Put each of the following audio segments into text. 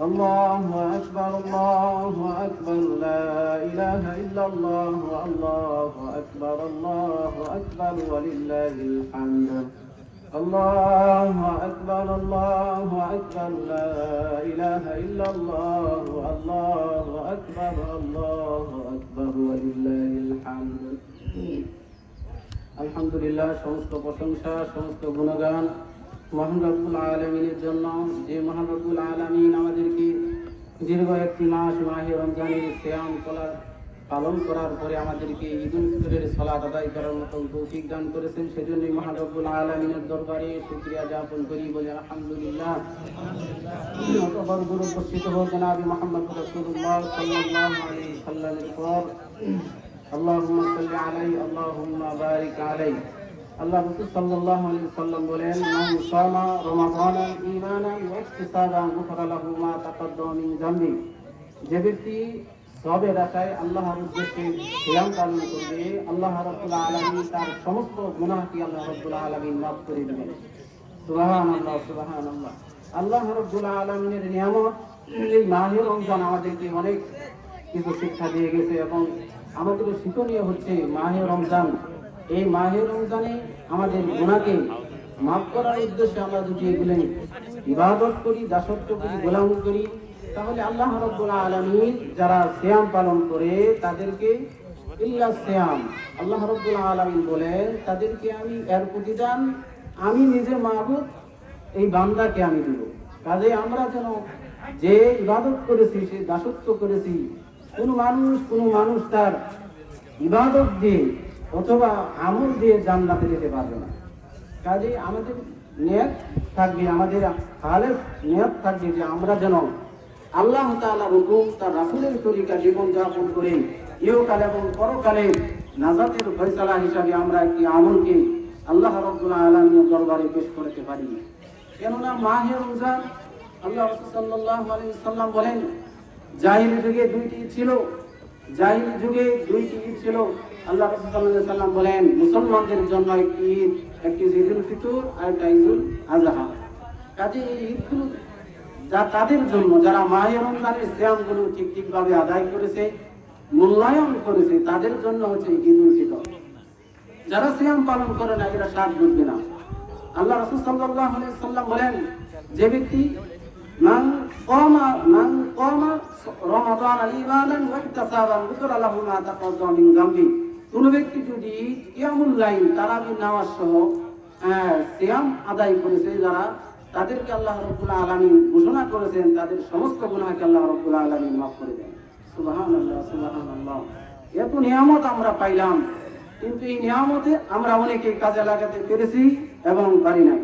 الله أكبر الله أكبر لا إله إلا الله الله أكبر الله أكبر ولله الحمد الله أكبر الله أكبر لا إله إلا الله الله أكبر الله أكبر ولله الحمد আলহামদুলিল্লাহ সমস্ত প্রশংসা সমস্ত গুণগান মহান রব্বুল আলমিনের জন্য যে মহান রব্বুল আলমিন আমাদেরকে দীর্ঘ একটি মাস মাহে রমজানের শ্যাম কলার পালন করার পরে আমাদেরকে ঈদ উল ফিতরের সলাত আদায় করার মতন তৌফিক দান করেছেন সেজন্যই মহান রব্বুল আলমিনের দরবারে শুক্রিয়া জ্ঞাপন করি বলে আলহামদুলিল্লাহ অতঃপর গুরু উপস্থিত হোক জনাবি মোহাম্মদ রসুল্লাহ সাল্লাল্লাহু আলাইহি সাল্লামের পর اللهم صل عليه اللهم بارك عليه আল্লাহ রসুল আলাইহি সাল্লাম বলেন, মান সামা রমাদানা ঈমানান ওয়া ইহতিসাবান গুফরা লাহু মা তাকাদ্দামা মিন যামবি। যে ব্যক্তি সবের আশায় আল্লাহর উদ্দেশ্যে সিয়াম পালন করবে, আল্লাহ রাব্বুল আলামিন তার সমস্ত গুনাহকে আল্লাহ রাব্বুল আলামিন মাফ করে দিবেন। সুবহানাল্লাহ সুবহানাল্লাহ। আল্লাহ রাব্বুল আলামিনের নিয়ামত, এই মাহে রমজান আমাদেরকে অনেক কিছু শিক্ষা দিয়ে গেছে এবং আমাদের শিক্ষণীয় হচ্ছে মাহে রমজান। এই মাহে রমজানে আমাদের গুণাকে মাফ করার উদ্দেশ্যে আমরা যদি এগুলো ইবাদত করি, দাসত্ব করি, গোলাম করি। তাহলে আল্লাহ রব্বুল আলমিন যারা শ্যাম পালন করে তাদেরকে ইল্লা শ্যাম আল্লাহ রব্বুল আলমিন বলেন, তাদেরকে আমি এর প্রতিদান আমি নিজে মাহবুদ এই বান্দাকে আমি দেব। কাজে আমরা যেন যে ইবাদত করেছি, সে দাসত্ব করেছি, কোন মানুষ কোন মানুষ তার ইবাদত দিয়ে অথবা আমল দিয়ে জান্নাতে যেতে পারবে না। কাজে আমাদের নিয়ত থাকবে, আমাদের হালে নিয়ত থাকবে যে আমরা যেন আল্লাহ তাআলার হুকুম তার রাসূলের তরিকা জীবন যাপন করে ইহকাল এবং পরকালে নাজাতের ফয়সালা হিসাবে আমরা একটি আমলকে আল্লাহ রাব্বুল আলামিনের দরবারে পেশ করতে পারি। কেননা মাহে রমজান আল্লাহ সাল্লাল্লাহু আলাইহি সাল্লাম বলেন, জাহিল যুগে দুইটি ছিল। জাহিল যুগে দুইটি ঈদ ছিল। আল্লাহ সাল্লাম বলেন, মুসলমানদের জন্য একটি ঈদ, একটি ঈদুল ফিতর আর একটা ঈদুল আজহা কাজে এই ঈদগুলো যা তাদের জন্য, যারা মাহে রমজানের শ্যামগুলো ঠিক ঠিকভাবে আদায় করেছে, মূল্যায়ন করেছে, তাদের জন্য হচ্ছে ঈদুল ফিতর। যারা সিয়াম পালন করে না, এরা স্বাদ বুঝবে না। আল্লাহ রাসূল আলাইহি সাল্লাম বলেন, যে ব্যক্তি মান ঈমানান ওয়া ইহতিসাবান গুফরা লাহু মা তাকাদ্দামা মিন যামবি। কোন ব্যক্তি যদি কিয়ামুল লাইল, তারাবি নামাজ সহ সিয়াম আদায় করেছে, যারা তাদেরকে আল্লাহ রাব্বুল আলামিন ঘোষণা করেছেন, তাদের সমস্ত গুনাহকে আল্লাহ রাব্বুল আলামিন মাফ করে দেন। সুবহানাল্লাহ সুবহানাল্লাহ। এত নিয়ামত আমরা পাইলাম, কিন্তু এই নিয়ামতে আমরা অনেকে কাজে লাগাতে পেরেছি এবং পারি নাই।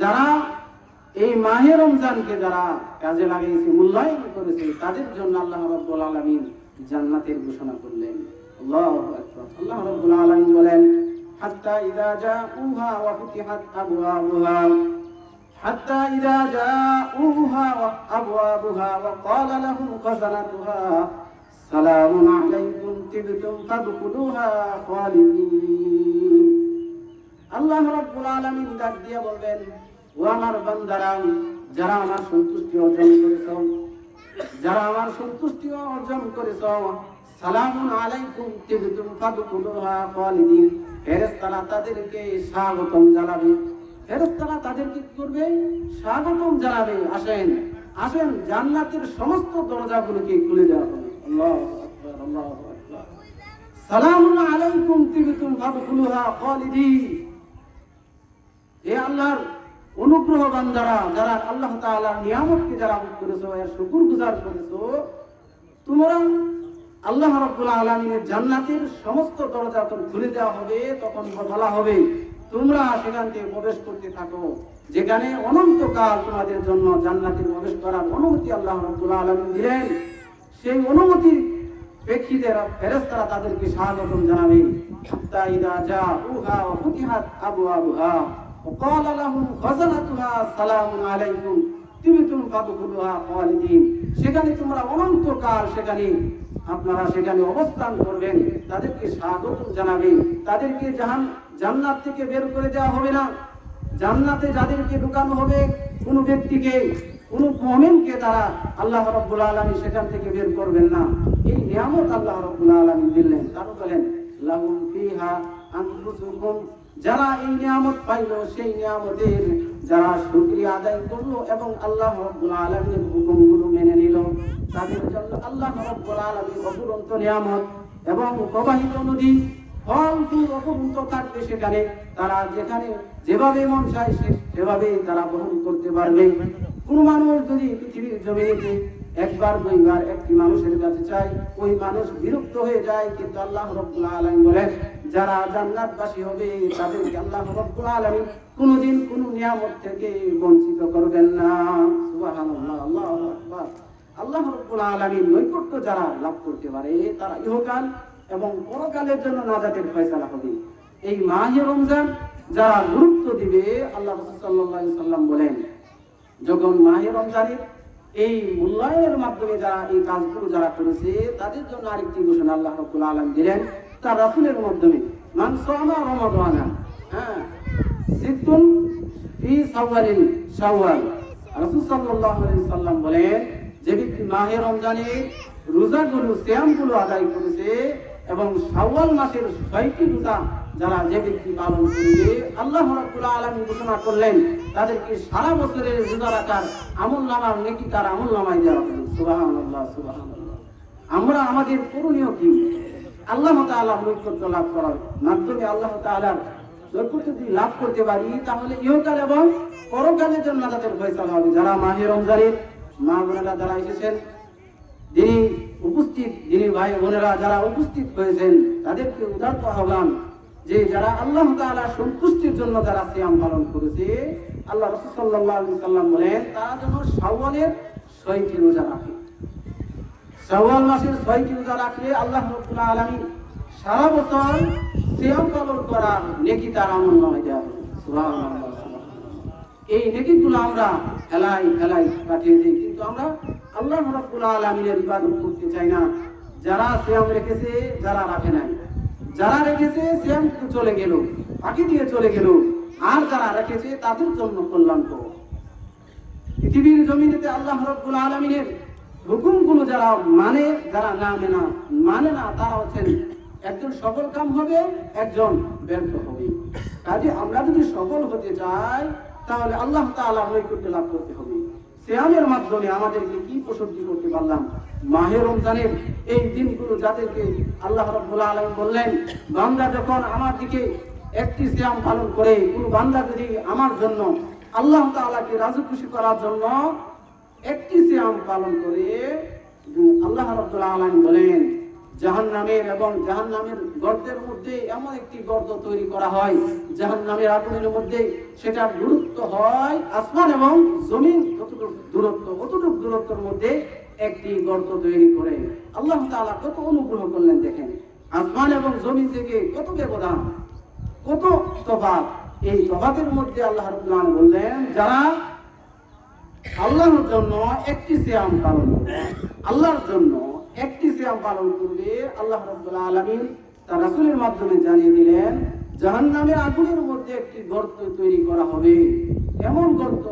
যারা এই মাহে রমজানকে যারা কাজে লাগিয়েছে মূল্যায়ন করেছে তাদের জন্য আল্লাহ রাব্বুল আলামিন জান্নাতের ঘোষণা করলেন আল্লাহু আকবার আল্লাহ রাব্বুল আলামিন বলেন হাত্তা ইযা জাউহা ওয়া ফুতিহাত আবওয়াবুহা حتى إذا جاءوها وأبوابها وقال لهم خزنتها سلام عليكم طبتم فادخلوها خالدين আল্লাহ রাব্বুল আলামিন ডাক দিয়ে বলবেন ও আমার বান্দারা, যারা আমার সন্তুষ্টি অর্জন করেছ, যারা আমার সন্তুষ্টি অর্জন করেছ, সালামুন আলাইকুম তিবতুম ফাদখুলুহা খালিদিন। ফেরেশতারা তাদেরকে স্বাগতম জানাবে। ফেরেশতারা তাদেরকে কি করবে? স্বাগতম জানাবে। আসেন আসেন, জান্নাতের সমস্ত দরজাগুলোকে খুলে দেওয়া হবে। আল্লাহু আকবার আল্লাহু আকবার। সালামুন আলাইকুম তিবতুম ফাদখুলুহা খালিদিন। এ আল্লাহর অনুগ্রহ যারা যারা আল্লাহ তাআলার নিয়ামতকে যারা করেছ এর শুকুর গুজার করেছ, তোমরা আল্লাহ রাব্বুল আলামিনের জান্নাতের সমস্ত দরজা তখন খুলে দেওয়া হবে, তখন বলা হবে, তোমরা সেখান থেকে প্রবেশ করতে থাকো, যেখানে অনন্তকাল তোমাদের জন্য জান্নাতে প্রবেশ করার অনুমতি আল্লাহ রাব্বুল আলামিন দিলেন। সেই অনুমতির প্রেক্ষিতে ফেরেশতারা তাদেরকে স্বাগতম জানাবে। হাত্তা ইদা জাউহা ওয়া ফুতিহাত আবওয়াবুহা। وقال لهم خزنتها سلام عليكم তিবিতুম ফাদখুলুহা খালিদিন সেখানে তোমরা অনন্তকাল সেখানে আপনারা সেখানে অবস্থান করবেন তাদেরকে স্বাগত জানাবে তাদেরকে জাহান জান্নাত থেকে বের করে দেওয়া হবে না জান্নাতে যাদেরকে ঢুকানো হবে কোনো ব্যক্তিকে কোন মমিনকে তারা আল্লাহ রব্বুল আলমী সেখান থেকে বের করবেন না এই নিয়ামত আল্লাহ রব্বুল আলমী দিলেন তারা বলেন লাহুম ফিহা আনফুসুকুম যারা এই নিয়ামত পাইল, সেই নিয়ামতের যারা শুকরিয়া আদায় করল এবং আল্লাহ রব্বুল আলমীর হুকুমগুলো মেনে নিল, তাদের জন্য আল্লাহ রব্বুল আলমীর অপুরন্ত নিয়ামত এবং প্রবাহিত নদী, ফল, ফুল, অপরন্ত থাকবে সেখানে। তারা যেখানে যেভাবে মন চায় সেভাবে তারা বহন করতে পারবে। কোন মানুষ যদি পৃথিবীর জমিনেতে একবার, দুইবার একটি মানুষের কাছে চায় ওই মানুষ বিরক্ত হয়ে যায়, কিন্তু আল্লাহ রব্বুল আলামিন বলেন, যারা জান্নাতবাসী হবে, তাদেরকে আল্লাহ রব্বুল আলামিন কোনোদিন কোন নিয়ামত থেকে বঞ্চিত করবেন না। আল্লাহু আল্লাহ রব্বুল আলামিন নৈকট্য যারা লাভ করতে পারে, তারা ইহকাল এবং পরকালের জন্য নাজাতের ফয়সালা হবে। এই মাহে রমজান যারা গুরুত্ব দিবে, আল্লাহ রাসূল আলাইহি সাল্লাম বলেন, যখন মাহে রমজানের এই মূল্যায়নের মাধ্যমে যারা এই কাজগুলো যারা করেছে, তাদের জন্য আরেকটি ঘোষণা আল্লাহ রাব্বুল আলামিন দিলেন তার রাসূলের মাধ্যমে। মান সামা রমাদানা হ্যাঁ সিদ্দুন ফি সাওয়ালিন শাওয়াল। রাসূল সাল্লাল্লাহু আলাইহি সাল্লাম বলেন, যে ব্যক্তি মাহে রমজানে রোজাগুলো, সিয়ামগুলো আদায় করেছে এবং শাওয়াল মাসের ছয়টি রোজা যারা যে ব্যক্তি পালন করবে, আল্লাহ রাব্বুল আলামিন ঘোষণা করলেন, তাদেরকে সারা বছরের রোজা রাখার আমল নামার নেকি তার আমল নামায় দেওয়া হবে। সুবহানাল্লাহ সুবহানাল্লাহ। আমরা আমাদের করণীয় কি? আল্লাহ তাআলা নৈকট্য লাভ করার। মাধ্যমে আল্লাহ তাআলার নৈকট্য যদি লাভ করতে পারি, তাহলে ইহকাল এবং পরকালের জন্য তাদের ফয়সালা হবে। যারা মাহে রমজানের মা বোনেরা যারা এসেছেন, যিনি উপস্থিত, যিনি ভাই বোনেরা যারা উপস্থিত হয়েছেন, তাদেরকে উদার্ত আহ্বান যে যারা আল্লাহ তাআলা সন্তুষ্টির জন্য যারা সিয়াম পালন করেছে, আল্লাহ রাসূল সাল্লাল্লাহু সাল্লাম বলেন, তারা যেন শাওয়ালের ছয়টি রোজা রাখে। শাওয়াল মাসের ছয়টি রোজা রাখলে আল্লাহ রাব্বুল আলামিন সারা বছর সিয়াম পালন করার নেকি তার আমল সুবহানাল্লাহ সুবহানাল্লাহ। এই নেকিগুলো আমরা হেলাই হেলাই কাটিয়ে দিই, কিন্তু আমরা আল্লাহ রাব্বুল আলামিনের ইবাদত করতে চাই না। যারা সিয়াম রেখেছে, যারা রাখে নাই। যারা রেখেছে সিয়াম তো চলে গেল, বাকি দিয়ে চলে গেল। আর যারা রেখেছে তাদের জন্য কল্যাণকর। পৃথিবীর জমিনেতে আল্লাহ রব্বুল আলমিনের হুকুমগুলো যারা মানে যারা না মানে না মানে না, তারা হচ্ছেন একজন সফল কাম হবে, একজন ব্যর্থ হবে। কাজে আমরা যদি সফল হতে চাই, তাহলে আল্লাহ তাআলা নৈকট্য লাভ করতে হবে। সিয়ামের মাধ্যমে আমাদেরকে কি উপলব্ধি করতে পারলাম? মাহে রমজানের এই দিনগুলো যাদেরকে আল্লাহ রব্বুল আলম বললেন, বান্দা যখন আমার দিকে একটি সিয়াম পালন করে, কোন বান্দা যদি আমার জন্য আল্লাহ তাআলাকে রাজি খুশি করার জন্য একটি সিয়াম পালন করে আল্লাহ রাব্বুল আলামিন বলেন, জাহান্নামের এবং জাহান্নামের গর্তের মধ্যে এমন একটি গর্ত তৈরি করা হয়, জাহান্নামের আগুনের মধ্যে সেটার দূরত্ব হয় আসমান এবং জমিন কতটুকু দূরত্ব কতটুকু দূরত্বের মধ্যে একটি গর্ত তৈরি করে আল্লাহ তাআলা কত অনুগ্রহ করলেন দেখেন। আসমান এবং জমিন থেকে কত ব্যবধান কত তফাৎ। এই তফাতের মধ্যে আল্লাহ আলামিন বললেন, যারা আল্লাহর জন্য একটি সিয়াম পালন আল্লাহর জন্য একটি সিয়াম পালন করবে, আল্লাহ রাব্বুল আলামিন তার রাসূলের মাধ্যমে জানিয়ে দিলেন, জাহান্নামের আগুনের মধ্যে একটি গর্ত তৈরি করা হবে। এমন গর্ত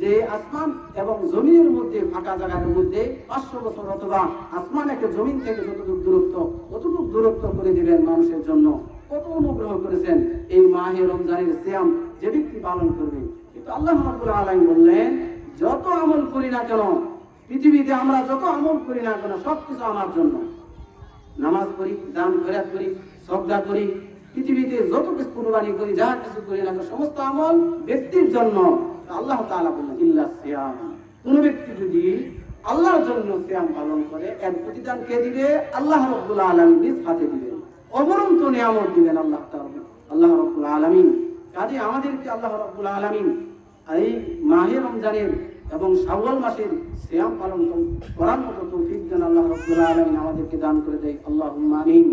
যে আসমান এবং জমিনের মধ্যে, ফাঁকা জায়গার মধ্যে পাঁচশো বছর অথবা আসমান একটা জমিন থেকে যতটুকু দূরত্ব, ততটুকু দূরত্ব করে দিবেন মানুষের জন্য। কত অনুগ্রহ করেছেন এই মাহে রমজানের সিয়াম যে ব্যক্তি পালন করবে। কিন্তু আল্লাহ রাব্বুল আলামিন বললেন, যত আমল করি না কেন, পৃথিবীতে আমরা যত আমল করি না কেন, সবকিছু আমার জন্য। নামাজ পড়ি, দান খয়রাত করি সবদা করি, পৃথিবীতে যত কিছু কুরবানি করি, যা কিছু করি না সমস্ত আমল ব্যক্তির জন্য। আল্লাহ তাআলা বললেন, ইল্লা সিয়াম। কোন ব্যক্তি যদি আল্লাহর জন্য সিয়াম পালন করে, এর প্রতিদান কে দিবে? আল্লাহ রাব্বুল আলামিন নিজ হাতে দিবেন। অবরন্ত নিয়ামত দিবেন আল্লাহ আল্লাহ রাব্বুল আলামিন। কাজে আমাদেরকে আল্লাহ রাব্বুল আলামিন এই মাহে রমজানের এবং শাওয়াল মাসের সিয়াম পালন করার মতো তৌফিক যেন আল্লাহ রাব্বুল আলামিন, আমাদেরকে দান করে দেয়। আল্লাহুম্মা আমিন।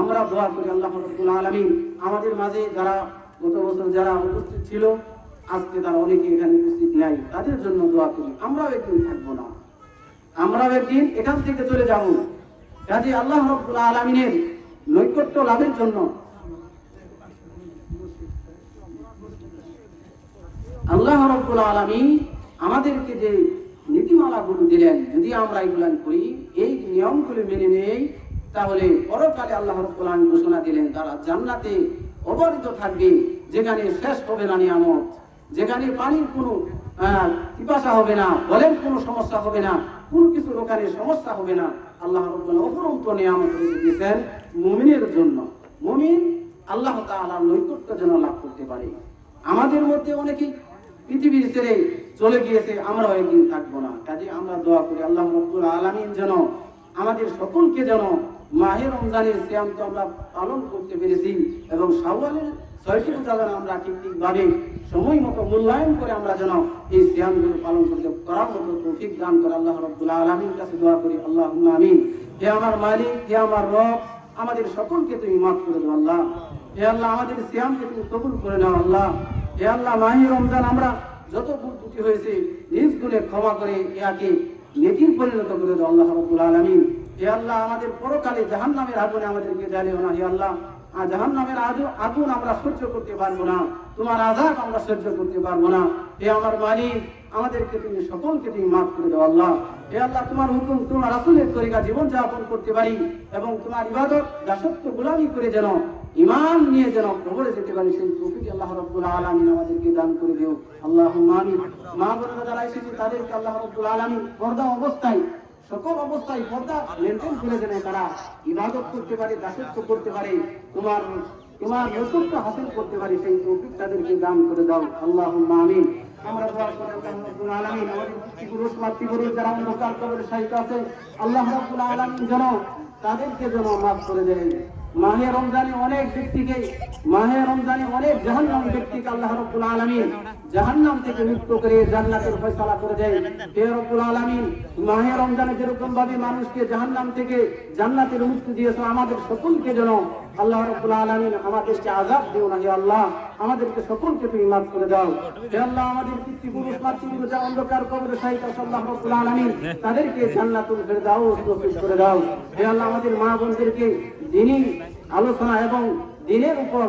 আমরা দোয়া করি আল্লাহ রাব্বুল আলামিন। আমাদের মাঝে যারা গত বছর যারা উপস্থিত ছিল আজকে তারা অনেকে এখানে উপস্থিত নাই, তাদের জন্য দোয়া করি। আমরাও একদিন থাকব না। আমরাও একদিন এখান থেকে চলে যাব। কাজে আল্লাহ রাব্বুল আলামিনের নৈকট্য লাভের জন্য আল্লাহ রব্বুল আলামিন আমাদেরকে যে নীতিমালাগুলো দিলেন, যদি আমরা এগুলো করি, এই নিয়মগুলো মেনে নেই, তাহলে পরকালে আল্লাহ রব্বুল আলামিন ঘোষণা দিলেন, তারা জান্নাতে অবারিত থাকবে, যেখানে শেষ হবে না নিয়ামত। যেখানে পানির কোনো পিপাসা হবে না, বলের কোনো সমস্যা হবে না, কোনো কিছু ওখানে সমস্যা হবে না, আল্লাহ অপরন্ত নিয়ামত দিয়েছেন মুমিনের জন্য। মুমিন আল্লাহ তাআলার নৈকট্য যেন লাভ করতে পারে। আমাদের মধ্যে অনেকেই পৃথিবীর ছেড়ে চলে গিয়েছে আমরা একদিন থাকব না। কাজে আমরা দোয়া করি, আল্লাহ রব্বুল আলামিন যেন আমাদের সকলকে যেন মাহে রমজানের শ্যাম তো আমরা পালন করতে পেরেছি এবং শাওয়ালের ছয়টি রোজা যেন আমরা ঠিক ঠিকভাবে সময় মতো মূল্যায়ন করে আমরা যেন এই শ্যামগুলো পালন করতে করার মতো তৌফিক দান করে আল্লাহ রব্বুল আলামিন। কাছে দোয়া করি আল্লাহ আমিন। হে আমার মালিক, হে আমার রব, আমাদের সকলকে তুমি মাফ করে দাও আল্লাহ। হে আল্লাহ, আমাদের শ্যামকে তুমি কবুল করে নাও আল্লাহ। হে আল্লাহ, মাহি রমজান আমরা যত ভুল ত্রুটি হয়েছে নিজ গুণে ক্ষমা করে ইয়াকে নেতির পরিণত করে দাও আল্লাহ রাব্বুল আলামিন। হে আল্লাহ, আমাদের পরকালে জাহান্নামের আগুনে আমাদেরকে জ্বালিও না, হে আল্লাহ। আর জাহান্নামের আজু- আগুন আমরা সহ্য করতে পারব না। তোমার আযাব আমরা সহ্য করতে পারব না। হে আমার মালিক, আমাদেরকে তুমি সকলকে তুমি মাফ করে দাও আল্লাহ। হে আল্লাহ, তোমার হুকুম তোমার রাসূলের তরিকা জীবন যাপন করতে পারি এবং তোমার ইবাদত দাসত্ব গোলামি করে যেন ইমান নিয়ে যেন কবরে যেতে পারি, সেই তৌফিক আল্লাহ রাব্বুল আলামিন আমাদেরকে দান করে দিও। আল্লাহ আমিন। মা বোনেরা যারা এসেছে, তাদেরকে আল্লাহ রাব্বুল আলামিন পর্দা অবস্থায় সকল অবস্থায় পর্দা মেনটেন করে যেন তারা ইবাদত করতে পারে, দাসত্ব করতে পারে, তোমার তোমার নৈকট্য হাসিল করতে পারে, সেই তৌফিক তাদেরকে দান করে দাও। আল্লাহ আমিন। আমরা আল্লাহ মাতৃপুরুষ যারা আছে, আল্লাহ যেন তাদেরকে যেন মাফ করে দেয় মাহে রমজানে অনেক ব্যক্তিকে, মাহে রমজানে অনেক জাহান্নাম ব্যক্তিকে আল্লাহ রাব্বুল আলামিন জাহান্নাম থেকে মুক্ত করে জান্নাতের ফয়সালা করে দেয়। হে রব্বুল আলামিন, মাহে রমজানে যেরকম ভাবে মানুষকে জাহান্নাম থেকে জান্নাতের মুক্তি দিয়েছ, আমাদের সকলকে যেন আল্লাহ রাব্বুল আলামিন আমাদেরকে আযাব দিও না হে আল্লাহ। আমাদেরকে সকলকে তুমি মাফ করে দাও। হে আল্লাহ, আমাদের পিতৃপুরুষ মাতৃপুরুষ অন্ধকার কবরে শায়িত আল্লাহ রাব্বুল আলামিন। তাদেরকে জান্নাতুল ফেরদাউস নসিব করে দাও। হে আল্লাহ, আমাদের মা বোনদেরকে দিনই আলোচনা এবং দিনের উপর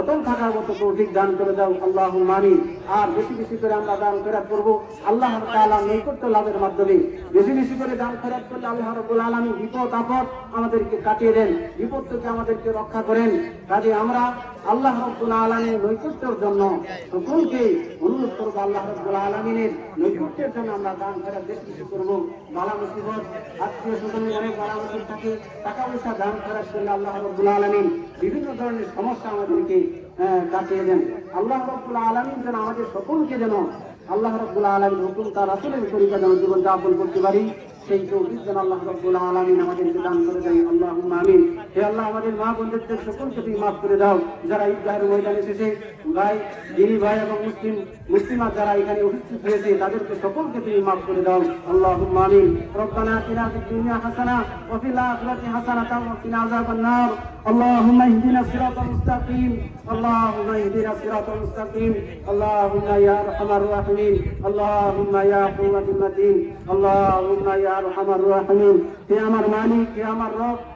অটল থাকার মতো তৌফিক দান করে দাও, আল্লাহ মানি। আর বেশি বেশি করে আমরা দান খয়রাত করব। আল্লাহ তাআলা নৈকট্য লাভের মাধ্যমে বেশি বেশি করে দান খয়রাত করলে আল্লাহ রাব্বুল আলামিন বিপদ, আপদ আমাদেরকে কাটিয়ে দেন, বিপদ থেকে আমাদেরকে রক্ষা করেন। কাজে আমরা আল্লাহ রাব্বুল আলামিনের নৈকট্যের জন্য সকলকে অনুরোধ করব, আল্লাহ রাব্বুল আলামিনের নৈকট্যের জন্য আমরা দান খয়রাত বেশি বেশি করব। বালা মুসিবত আত্মীয় স্বজনের অনেক মালা মুসিবত থাকে, টাকা পয়সা দান করার জন্য আল্লাহ রব্দুল আলমিন বিভিন্ন ধরনের সমস্যা আমাদেরকে কাটিয়ে দেন। আল্লাহ রব্দুল আলমিন যেন আমাদের সকলকে যেন আল্লাহ রব্দুল আলমিন নতুন তার আসলে তরিকা যেন জীবন যাপন করতে পারি। সেই তৌফিক যেন আল্লাহ রাব্বুল আলামিন আমাদেরকে দান করে দেয়। আল্লাহুম্মা আমিন। হে আল্লাহ, আমাদের মা বোনদের সকলকে তুমি মাফ করে দাও। যারা ঈদগাহের ময়দানে এসেছে, ভাই, দিনী ভাই এবং মুসলিম, মুসলিমা যারা এখানে উপস্থিত হয়েছে, তাদেরকে সকলকে তুমি মাফ করে দাও। আল্লাহুম্মা আমিন। রব্বানা আতিনা ফিদ দুনিয়া হাসানা, ওয়া ফিল আখিরাতি হাসানাতাও ওয়া কিনা আযাবান নার اللهم اهدنا الصراط المستقيم. اللهم اهدنا الصراط المستقيم. اللهم يا أرحم الراحمين. اللهم يا قوة المتين. اللهم يا أرحم الراحمين. يا أمر مالك يا أمر رب.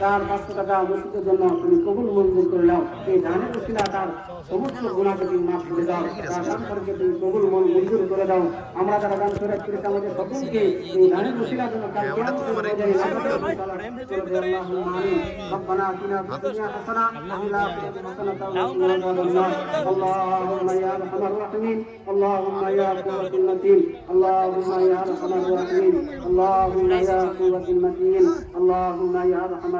তার পাঁচশো টাকা মসজিদের জন্য তুমি কবুল মঞ্জুর করে নাও এই ধানের উসিলা তার সমস্ত গুণাকে তুমি মাফ করে দাও তার দান করকে তুমি কবুল মন মঞ্জুর করে দাও আমরা যারা দান করে করেছি আমাদের সকলকে এই ধানের উসিলার জন্য কাল কিয়ামতের ময়দানে নাজাতের ফয়সালা করে দে আল্লাহুম্মা আমিন ربنا آتنا في الدنيا حسنة وفي الآخرة حسنة وقنا عذاب النار اللهم يا أرحم الراحمين اللهم يا قوة المتين اللهم يا أرحم الراحمين اللهم يا قوة المتين اللهم يا أرحم